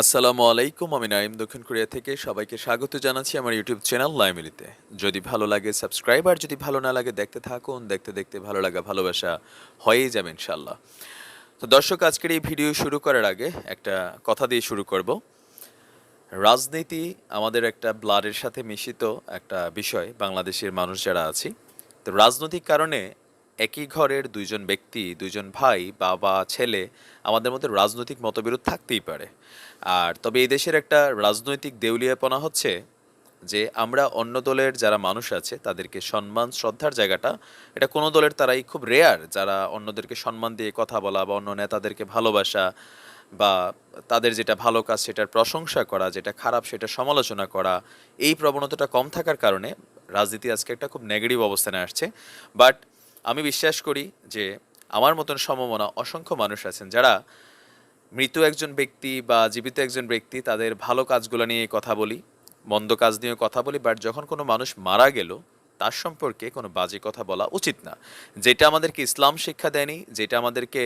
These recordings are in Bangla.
আসসালামু আলাইকুম, আমি নাইম দক্ষিণ কোরিয়া থেকে। সবাইকে স্বাগত জানাচ্ছি আমার ইউটিউব চ্যানেল লাইমিলিতে। যদি ভালো লাগে, সাবস্ক্রাইব, আর যদি ভালো না লাগে, দেখতে থাকুন। দেখতে দেখতে ভালো লাগা, ভালোবাসা হয়েই যাবে ইনশাল্লাহ তো দর্শক, আজকের এই ভিডিও শুরু করার আগে একটা কথা দিয়ে শুরু করব। রাজনীতি আমাদের একটা ব্লাডের সাথে মিশিত একটা বিষয়, বাংলাদেশের মানুষ যারা আছি। তো রাজনৈতিক কারণে একই ঘরের দুইজন ব্যক্তি, দুইজন ভাই, বাবা, ছেলে, আমাদের মধ্যে রাজনৈতিক মতবিরোধ থাকতেই পারে। আর তবে এই দেশের একটা রাজনৈতিক দেউলিয়াপনা হচ্ছে যে আমরা অন্য দলের যারা মানুষ আছে, তাদেরকে সম্মান, শ্রদ্ধার জায়গাটা, এটা কোনো দলের তারাই খুব রেয়ার যারা অন্যদেরকে সম্মান দিয়ে কথা বলা বা অন্য নেতাদেরকে ভালোবাসা বা তাদের যেটা ভালো কাজ সেটার প্রশংসা করা, যেটা খারাপ সেটা সমালোচনা করা, এই প্রবণতাটা কম থাকার কারণে রাজনীতি আজকে একটা খুব নেগেটিভ অবস্থানে আসছে। বাট আমি বিশ্বাস করি যে আমার মতন সমমনা অসংখ্য মানুষ আছেন যারা মৃত একজন ব্যক্তি বা জীবিত একজন ব্যক্তি তাদের ভালো কাজগুলো নিয়ে কথা বলি, মন্দ কাজ নিয়ে কথা বলি বাট যখন কোনো মানুষ মারা গেল, তার সম্পর্কে কোনো বাজে কথা বলা উচিত না। যেটা আমাদেরকে ইসলাম শিক্ষা দেয়নি, যেটা আমাদেরকে,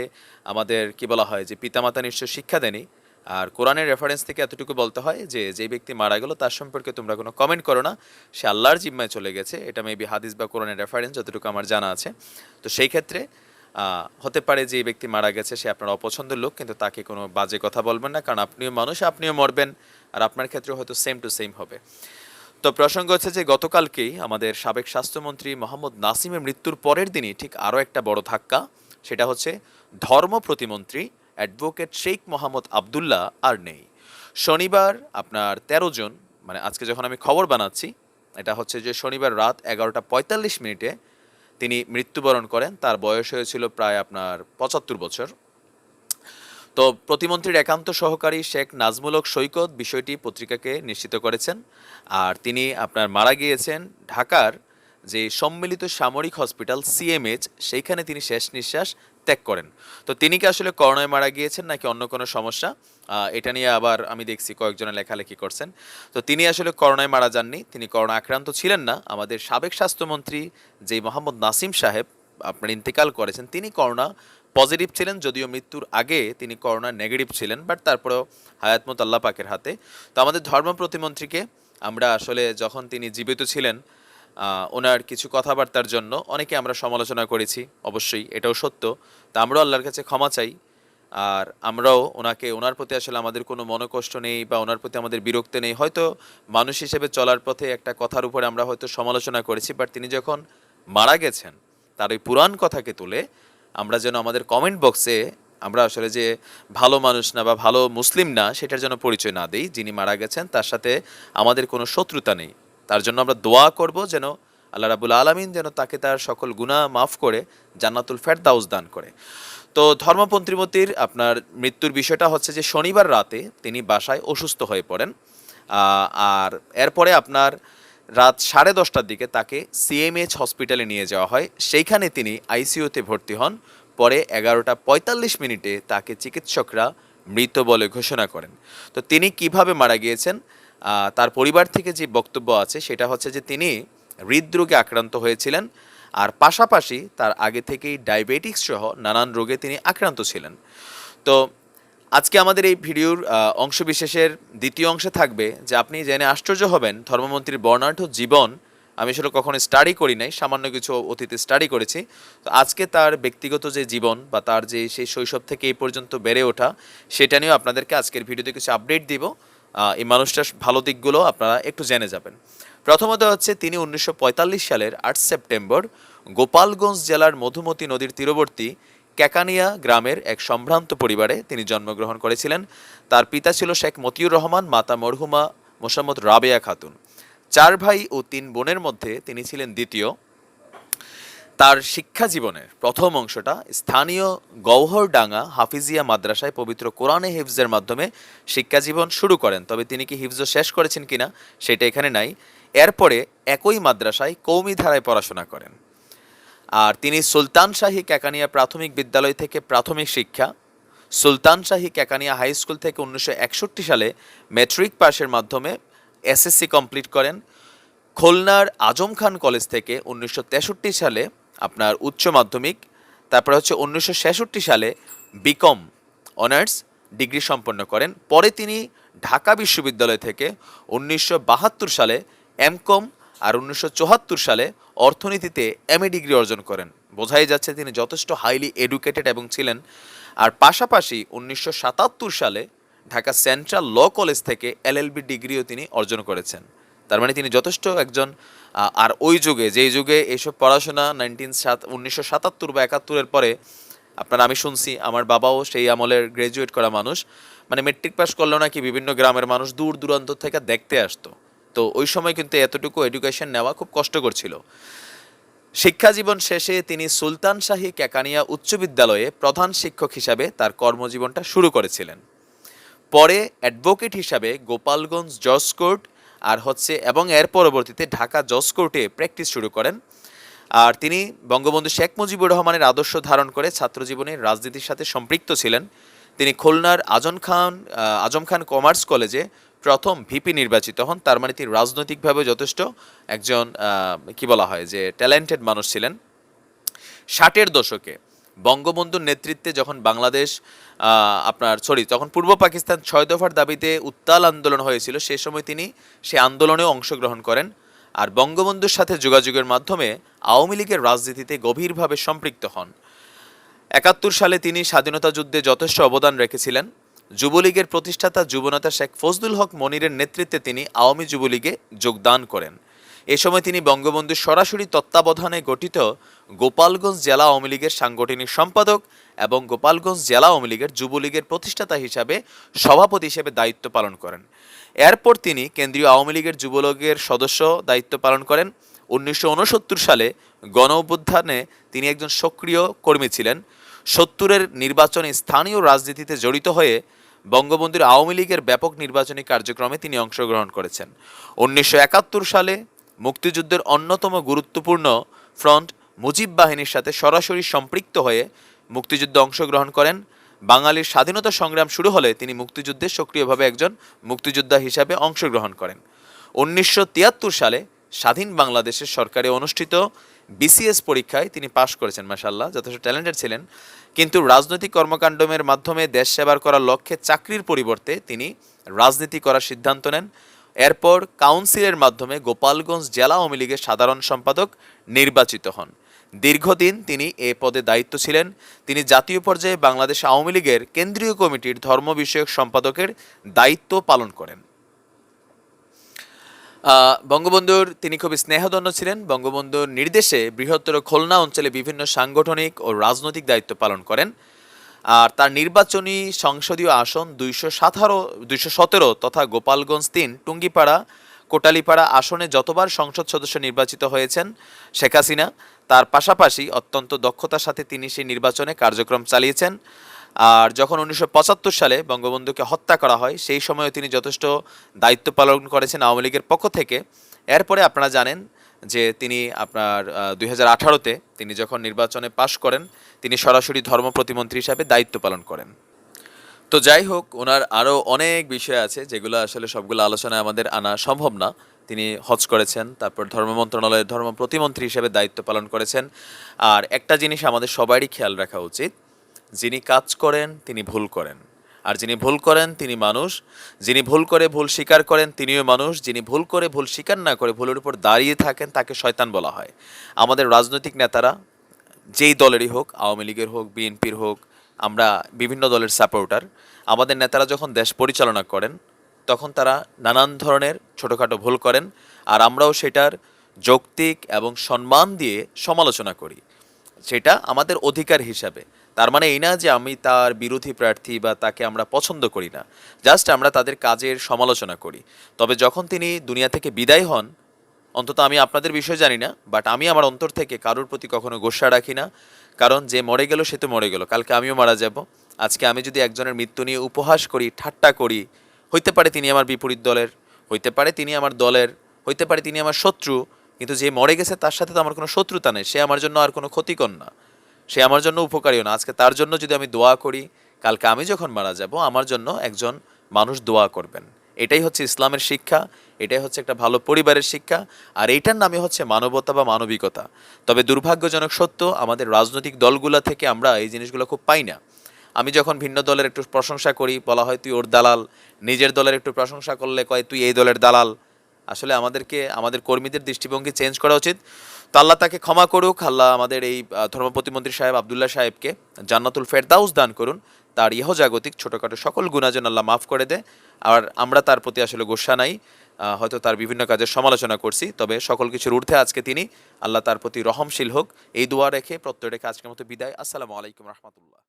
আমাদের কি বলা হয় যে পিতামাতা নিশ্চয় শিক্ষা দেয়নি, আর কোরআনের রেফারেন্স থেকে এতটুকু বলতে হয় যে যে ব্যক্তি মারা গেল, তার সম্পর্কে তোমরা কোনো কমেন্ট করো না। সে আল্লাহর জিম্মায় চলে গেছে, এটা মেবি হাদিস বা কোরআনের রেফারেন্স যতটুকু আমার জানা আছে। তো সেই ক্ষেত্রে হতে পারে যে ব্যক্তি মারা গেছে, সে আপনার অপছন্দের লোক, কিন্তু তাকে কোনো বাজে কথা বলবেন না, কারণ আপনিও মানুষ, আপনিও মরবেন, আর আপনার ক্ষেত্রে হয়তো সেম টু সেম হবে। তো প্রসঙ্গ হচ্ছে যে গতকালকেই আমাদের সাবেক স্বাস্থ্যমন্ত্রী মোহাম্মদ নাসিমের মৃত্যুর পরের দিনই ঠিক আরও একটা বড় ধাক্কা, সেটা হচ্ছে ধর্ম প্রতিমন্ত্রী অ্যাডভোকেট শেখ মোহাম্মদ আবদুল্লাহ আর নেই। শনিবার আপনার তেরো জন মানে আজকে যখন আমি খবর বানাচ্ছি, এটা হচ্ছে যে শনিবার রাত এগারোটা পঁয়তাল্লিশ মিনিটে তিনি মৃত্যুবরণ করেন। তার বয়স হয়েছিল প্রায় আপনার পঁচাত্তর বছর। তো প্রতিমন্ত্রীর একান্ত সহকারী শেখ নাজমুলক সৈকত বিষয়টি পত্রিকাকে নিশ্চিত করেছেন। আর তিনি আপনার মারা গিয়েছেন ঢাকার যে সম্মিলিত সামরিক হসপিটাল সিএমএইচ সেইখানে তিনি শেষ নিঃশ্বাস ত্যাগ করেন। তো তিনি কি আসলে করোনায় মারা গিয়েছেন নাকি অন্য কোনো সমস্যা? এটা নিয়ে আবার আমি দেখছি কয়েকজনে লেখালেখি করছেন। তো তিনি আসলে করোনায় মারা যাননি, তিনি করোনা আক্রান্ত ছিলেন না। আমাদের সাবেক স্বাস্থ্যমন্ত্রী যে মোহাম্মদ নাসিম সাহেব আপনার ইন্তেকাল করেছেন, তিনি করোনা পজিটিভ ছিলেন যদিও মৃত্যুর আগে তিনি করোনা নেগেটিভ ছিলেন, বাট তারপরেও হায়াতমত আল্লাহ পাকের হাতে। তো আমাদের ধর্ম প্রতিমন্ত্রীকে আমরা আসলে যখন তিনি জীবিত ছিলেন ওনার কিছু কথাবার্তার জন্য অনেকে আমরা সমালোচনা করেছি, অবশ্যই এটাও সত্য। তা আমরাও আল্লাহর কাছে ক্ষমা চাই। আর আমরাও ওনাকে, ওনার প্রতি আসলে আমাদের কোনো মনোকষ্ট নেই বা ওনার প্রতি আমাদের বিরক্ত নেই। হয়তো মানুষ হিসেবে চলার পথে একটা কথার উপরে আমরা হয়তো সমালোচনা করেছি বাট তিনি যখন মারা গেছেন, তার ওই পুরাণ কথাকে তুলে আমরা যেন আমাদের কমেন্ট বক্সে আমরা আসলে যে ভালো মানুষ না বা ভালো মুসলিম না, সেটার জন্য পরিচয় না দিই, যিনি মারা গেছেন, তার সাথে আমাদের কোনো শত্রুতা নেই। তার জন্য আমরা দোয়া করব যেন আল্লাহ রাবুল আলমিন যেন তাকে তার সকল গুনাহ মাফ করে, জান্নাতুল ফেরদাউস দান করে। তো ধর্মপন্থীমতির আপনার মৃত্যুর বিষয়টা হচ্ছে যে শনিবার রাতে তিনি বাসায় অসুস্থ হয়ে পড়েন। আর এরপরে আপনার রাত সাড়ে দশটার দিকে তাকে সিএমএইচ হসপিটালে নিয়ে যাওয়া হয়। সেইখানে তিনি আইসিইউতে ভর্তি হন। পরে এগারোটা পঁয়তাল্লিশ মিনিটে তাকে চিকিৎসকরা মৃত বলে ঘোষণা করেন। তো তিনি কীভাবে মারা গিয়েছেন? তার পরিবার থেকে যে বক্তব্য আছে সেটা হচ্ছে যে তিনি হৃদরোগে আক্রান্ত হয়েছিলেন। আর পাশাপাশি তার আগে থেকেই ডায়াবেটিক্স সহ নানান রোগে তিনি আক্রান্ত ছিলেন। তো আজকে আমাদের এই ভিডিওর অংশবিশেষের দ্বিতীয় অংশে থাকবে যে আপনি জেনে আশ্চর্য হবেন, ধর্মমন্ত্রীর বর্ণাঢ্য জীবন আমি আসলে কখনো স্টাডি করি নাই, সামান্য কিছু অতীতে স্টাডি করেছি। তো আজকে তার ব্যক্তিগত যে জীবন বা তার যে সেই শৈশব থেকে এই পর্যন্ত বেড়ে ওঠা, সেটা নিয়েও আপনাদেরকে আজকের ভিডিওতে কিছু আপডেট দিব। এই মানুষটার ভালো দিকগুলো আপনারা একটু জেনে যাবেন। প্রথমত হচ্ছে তিনি উনিশশো পঁয়তাল্লিশ সালের আট সেপ্টেম্বর গোপালগঞ্জ জেলার মধুমতি নদীর তীরবর্তী ক্যাকানিয়া গ্রামের এক সম্ভ্রান্ত পরিবারে তিনি জন্মগ্রহণ করেছিলেন। তার পিতা ছিল শেখ মতিউর রহমান, মাতা মরহুমা মোসাম্মদ রাবেয়া খাতুন। চার ভাই ও তিন বোনের মধ্যে তিনি ছিলেন দ্বিতীয়। তার শিক্ষা জীবনের প্রথম অংশটা স্থানীয় গৌহরডাঙ্গা হাফিজিয়া মাদ্রাসায় পবিত্র কোরআনে হিফজের মাধ্যমে শিক্ষা জীবন শুরু করেন। তবে তিনি কি হিফজ শেষ করেছেন কিনা সেটা এখানে নাই। এরপরে একই মাদ্রাসায় কৌমি ধারায় পড়াশোনা করেন। আর তিনি সুলতান শাহী ক্যাকানিয়া প্রাথমিক বিদ্যালয় থেকে প্রাথমিক শিক্ষা, সুলতান শাহী ক্যাকানিয়া হাই স্কুল থেকে উনিশশো একষট্টি সালে ম্যাট্রিক পাশের মাধ্যমে এসএসসি কমপ্লিট করেন। খুলনার আজম খান কলেজ থেকে উনিশশো তেষট্টি সালে আপনার উচ্চ মাধ্যমিক, তারপরে হচ্ছে উনিশশো ছেষট্টি সালে বিকম অনার্স ডিগ্রি সম্পন্ন করেন। পরে তিনি ঢাকা বিশ্ববিদ্যালয় থেকে উনিশশো বাহাত্তর সালে এমকম আর উনিশশো চুয়াত্তর সালে অর্থনীতিতে এম এ ডিগ্রি অর্জন করেন। বোঝাই যাচ্ছে তিনি যথেষ্ট হাইলি এডুকেটেড এবং ছিলেন। আর পাশাপাশি উনিশশো সাতাত্তর সালে ঢাকা সেন্ট্রাল ল কলেজ থেকে এলএলবি ডিগ্রিও তিনি অর্জন করেছেন। তার মানে তিনি যথেষ্ট একজন আর ওই যুগে, যেই যুগে এইসব পড়াশোনা নাইনটিন সাত, উনিশশো সাতাত্তর বা একাত্তরের পরে, আপনার আমি শুনছি, আমার বাবাও সেই আমলের গ্রাজুয়েট করা মানুষ। মানে মেট্রিক পাস করলেও নাকি বিভিন্ন গ্রামের মানুষ দূর দূরান্ত থেকে দেখতে আসতো। তো ওই সময় কিন্তু এতটুকু এডুকেশন নেওয়া খুব কষ্টকর ছিল। শিক্ষা জীবন শেষে তিনি সুলতান শাহী ক্যাকানিয়া উচ্চ বিদ্যালয়ে প্রধান শিক্ষক হিসাবে তার কর্মজীবনটা শুরু করেছিলেন। পরে অ্যাডভোকেট হিসাবে গোপালগঞ্জ জজ কোর্ট আর হচ্ছে এবং এর পরবর্তীতে ঢাকা জজ কোর্টে প্র্যাকটিস শুরু করেন। আর তিনি বঙ্গবন্ধু শেখ মুজিবুর রহমানের আদর্শ ধারণ করে ছাত্রজীবনে রাজনীতির সাথে সম্পৃক্ত ছিলেন। তিনি খুলনার আজম খান আজম খান কমার্স কলেজে প্রথম ভিপি নির্বাচিত হন, তার মানে তিনি রাজনৈতিকভাবে যথেষ্ট একজন কি বলা হয়, যে ট্যালেন্টেড মানুষ ছিলেন। ষাটের দশকে বঙ্গবন্ধুর নেতৃত্বে যখন বাংলাদেশ আপনার সরি তখন পূর্ব পাকিস্তান ছয় দফার দাবিতে উত্তাল আন্দোলন হয়েছিল, সে সময় তিনি সে আন্দোলনেও অংশগ্রহণ করেন। আর বঙ্গবন্ধুর সাথে যোগাযোগের মাধ্যমে আওয়ামী লীগের রাজনীতিতে গভীরভাবে সম্পৃক্ত হন। একাত্তর সালে তিনি স্বাধীনতা যুদ্ধে যথেষ্ট অবদান রেখেছিলেন। যুবলীগের প্রতিষ্ঠাতা যুবনেতা শেখ ফজলুল হক মনিরের নেতৃত্বে তিনি আওয়ামী যুবলীগে যোগদান করেন। এ সময় তিনি বঙ্গবন্ধুর সরাসরি তত্ত্বাবধানে গঠিত গোপালগঞ্জ জেলা আওয়ামী লীগের সাংগঠনিক সম্পাদক এবং গোপালগঞ্জ জেলা আওয়ামী লীগের যুবলীগের প্রতিষ্ঠাতা হিসাবে সভাপতি হিসেবে দায়িত্ব পালন করেন। এরপর তিনি কেন্দ্রীয় আওয়ামী লীগের যুবলীগের সদস্য দায়িত্ব পালন করেন। উনিশশো উনসত্তর সালে গণ তিনি একজন সক্রিয় কর্মী ছিলেন। সত্তরের নির্বাচনে স্থানীয় রাজনীতিতে জড়িত হয়ে বঙ্গবন্ধুর আওয়ামী লীগের ব্যাপক নির্বাচনী কার্যক্রমে তিনি অংশগ্রহণ করেছেন। উনিশশো একাত্তর সালে মুক্তিযুদ্ধের অন্যতম গুরুত্বপূর্ণ ফ্রন্ট মুজিব বাহিনীর সাথে সরাসরি সম্পৃক্ত হয়ে মুক্তিযুদ্ধে অংশগ্রহণ করেন। বাঙালির স্বাধীনতা সংগ্রাম শুরু হলে তিনি মুক্তিযুদ্ধে সক্রিয়ভাবে একজন মুক্তিযোদ্ধা হিসাবে অংশগ্রহণ করেন। উনিশশো তিয়াত্তর সালে স্বাধীন বাংলাদেশের সরকারে অনুষ্ঠিত বিসিএস পরীক্ষায় তিনি পাশ করেছেন মাসাল্লাহ যথেষ্ট ট্যালেন্টেড ছিলেন। কিন্তু রাজনৈতিক কর্মকাণ্ডের মাধ্যমে দেশ সেবার করার লক্ষ্যে চাকরির পরিবর্তে তিনি রাজনীতি করার সিদ্ধান্ত নেন। এরপর কাউন্সিলের মাধ্যমে গোপালগঞ্জ জেলা আওয়ামী লীগের সাধারণ সম্পাদক নির্বাচিত হন। দীর্ঘদিন তিনি এ পদে দায়িত্ব ছিলেন। তিনি জাতীয় পর্যায়ে বাংলাদেশ আওয়ামী লীগের কেন্দ্রীয় কমিটির ধর্ম বিষয়ক সম্পাদকের দায়িত্ব পালন করেন। বঙ্গবন্ধুর তিনি খুবই স্নেহধন্য ছিলেন। বঙ্গবন্ধুর নির্দেশে বৃহত্তর খুলনা অঞ্চলে বিভিন্ন সাংগঠনিক ও রাজনৈতিক দায়িত্ব পালন করেন। আর তার নির্বাচনী সংসদীয় আসন দুইশো সাতারো, দুইশো সতেরো তথা গোপালগঞ্জ তিন, টুঙ্গিপাড়া, কোটালীপাড়া আসনে যতবার সংসদ সদস্য নির্বাচিত হয়েছেন শেখ হাসিনা, তার পাশাপাশি অত্যন্ত দক্ষতার সাথে তিনি সেই নির্বাচনে কার্যক্রম চালিয়েছেন। আর যখন উনিশশো পঁচাত্তর সালে বঙ্গবন্ধুকে হত্যা করা হয়, সেই সময়ে তিনি যথেষ্ট দায়িত্ব পালন করেছেন আওয়ামী লীগের পক্ষ থেকে। এরপরে আপনারা জানেন যে তিনি আপনার দুই হাজার আঠারোতে তিনি যখন নির্বাচনে পাশ করেন, তিনি সরাসরি ধর্ম প্রতিমন্ত্রী হিসাবে দায়িত্ব পালন করেন। তো যাই হোক, ওনার আরও অনেক বিষয় আছে যেগুলো আসলে সবগুলো আলোচনায় আমাদের আনা সম্ভব না। তিনি হজ করেছেন, তারপর ধর্ম মন্ত্রণালয়ের ধর্ম প্রতিমন্ত্রী হিসেবে দায়িত্ব পালন করেছেন। আর একটা জিনিস আমাদের সবারই খেয়াল রাখা উচিত যিনি কাজ করেন, তিনি ভুল করেন। আর যিনি ভুল করেন, তিনি মানুষ। যিনি ভুল করে ভুল স্বীকার করেন, তিনিও মানুষ। যিনি ভুল করে ভুল স্বীকার না করে ভুলের উপর দাঁড়িয়ে থাকেন, তাকে শয়তান বলা হয়। আমাদের রাজনৈতিক নেতারা, যেই দলেরই হোক, আওয়ামী লীগের হোক, বিএনপির হোক, আমরা বিভিন্ন দলের সাপোর্টার, আমাদের নেতারা যখন দেশ পরিচালনা করেন, তখন তারা নানান ধরনের ছোটোখাটো ভুল করেন। আর আমরাও সেটার যৌক্তিক এবং সম্মান দিয়ে সমালোচনা করি। সেটা আমাদের অধিকার হিসাবে। তার মানে এই না যে আমি তার বিরোধী প্রার্থী বা তাকে আমরা পছন্দ করি না। জাস্ট আমরা তাদের কাজের সমালোচনা করি। তবে যখন তিনি দুনিয়া থেকে বিদায় হন, অন্তত আমি আপনাদের বিষয় জানি না বাট আমি আমার অন্তর থেকে কারোর প্রতি কখনো গোসা রাখি না। কারণ যে মরে গেল, সে তো মরে গেল। কালকে আমিও মারা যাব। আজকে আমি যদি একজনের মৃত্যু নিয়ে উপহাস করি, ঠাট্টা করি, হইতে পারে তিনি আমার বিপরীত দলের, হইতে পারে তিনি আমার দলের, হইতে পারে তিনি আমার শত্রু কিন্তু যে মরে গেছে তার সাথে তো আমার কোনো শত্রুতা নেই। সে আমার জন্য আর কোনো ক্ষতিকর না। সে আমার জন্য উপকারীও না। আজকে তার জন্য যদি আমি দোয়া করি, কালকে আমি যখন মারা যাব, আমার জন্য একজন মানুষ দোয়া করবেন। এটাই হচ্ছে ইসলামের শিক্ষা, এটাই হচ্ছে একটা ভালো পরিবারের শিক্ষা, আর এইটার নামে হচ্ছে মানবতা বা মানবিকতা। তবে দুর্ভাগ্যজনক সত্য, আমাদের রাজনৈতিক দলগুলো থেকে আমরা এই জিনিসগুলো খুব পাই না। আমি যখন ভিন্ন দলের একটু প্রশংসা করি, বলা হয় তুই ওর দালাল, নিজের দলের একটু প্রশংসা করলে কয়, তুই এই দলের দালাল। আসলে আমাদেরকে, আমাদের কর্মীদের দৃষ্টিভঙ্গি চেঞ্জ করা উচিত। তো আল্লাহ তাকে ক্ষমা করুক, আল্লাহ আমাদের এই ধর্ম প্রতিমন্ত্রী সাহেব আবদুল্লাহ সাহেবকে জান্নাতুল ফেরদাউস দান করুন। তার ইহজাগতিক ছোটোখাটো সকল গুণাজন আল্লাহ মাফ করে দে আর আমরা তার প্রতি আসলে গোসা নাই হয়তো তার বিভিন্ন কাজের সমালোচনা করছি, তবে সকল কিছুর ঊর্ধ্বে আজকে তিনি আল্লাহ তার প্রতি রহমশীল হোক। এই দোয়া রেখে প্রত্যয় রেখে আজকের মতো বিদায়। আসসালামু আলাইকুম রহমতুল্লাহ।